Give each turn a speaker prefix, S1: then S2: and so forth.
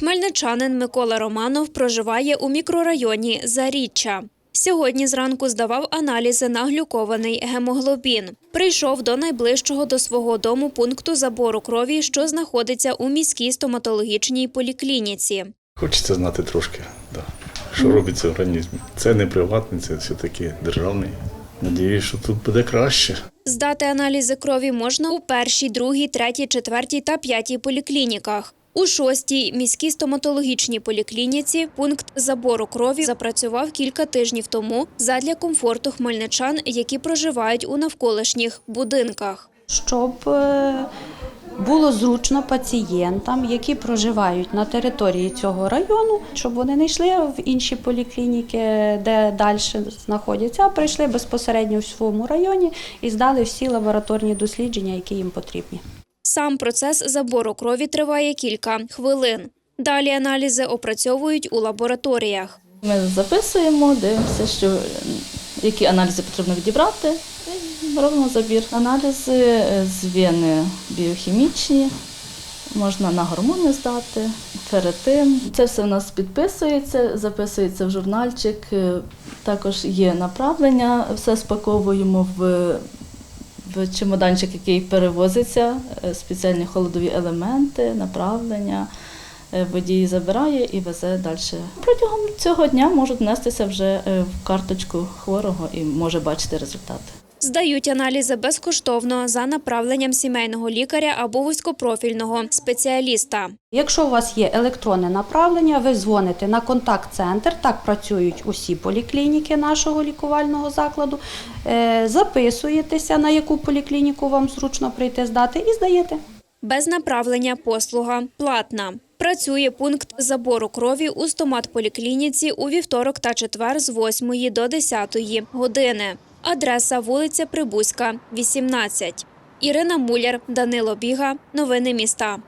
S1: Хмельничанин Микола Романов проживає у мікрорайоні Заріччя. Сьогодні зранку здавав аналізи на глюкований гемоглобін. Прийшов до найближчого до свого дому пункту забору крові, що знаходиться у міській стоматологічній поліклініці.
S2: Хочеться знати трошки, да, що робиться в організмі. Це не приватний, це все-таки державний. Надіюсь, що тут буде краще.
S1: Здати аналізи крові можна у першій, другій, третій, четвертій та п'ятій поліклініках. У шостій міській стоматологічній поліклініці пункт забору крові запрацював кілька тижнів тому задля комфорту хмельничан, які проживають у навколишніх будинках.
S3: щоб е, було зручно пацієнтам, які проживають на території цього району, щоб вони не йшли в інші поліклініки, де далі знаходяться, а прийшли безпосередньо в своєму районі і здали всі лабораторні дослідження, які їм потрібні.
S1: Сам процес забору крові триває кілька хвилин. Далі аналізи опрацьовують у лабораторіях.
S4: Ми записуємо, дивимося, що які аналізи потрібно відібрати. Робимо забір. Аналізи е, з біохімічні, можна на гормони здати, ферритин. Це все у нас підписується, записується в журнальчик. е, Також є направлення, все спаковуємо в, в чемоданчик, який перевозиться, е, спеціальні холодові елементи, направлення. Е, Водій забирає і везе далі. Протягом цього дня можуть внестися вже е, в карточку хворого і може бачити результати.
S1: Здають аналізи безкоштовно за направленням сімейного лікаря або вузькопрофільного спеціаліста.
S3: Якщо у вас є електронне направлення, ви дзвоните на контакт-центр, так працюють усі поліклініки нашого лікувального закладу, е, записуєтеся, на яку поліклініку вам зручно прийти здати, і здаєте.
S1: Без направлення послуга платна. Працює пункт забору крові у стоматполіклініці у вівторок та четвер з 8 до 10 години. Адреса вулиця Прибузька, 18. Ірина Муляр, Данило Біга. Новини міста.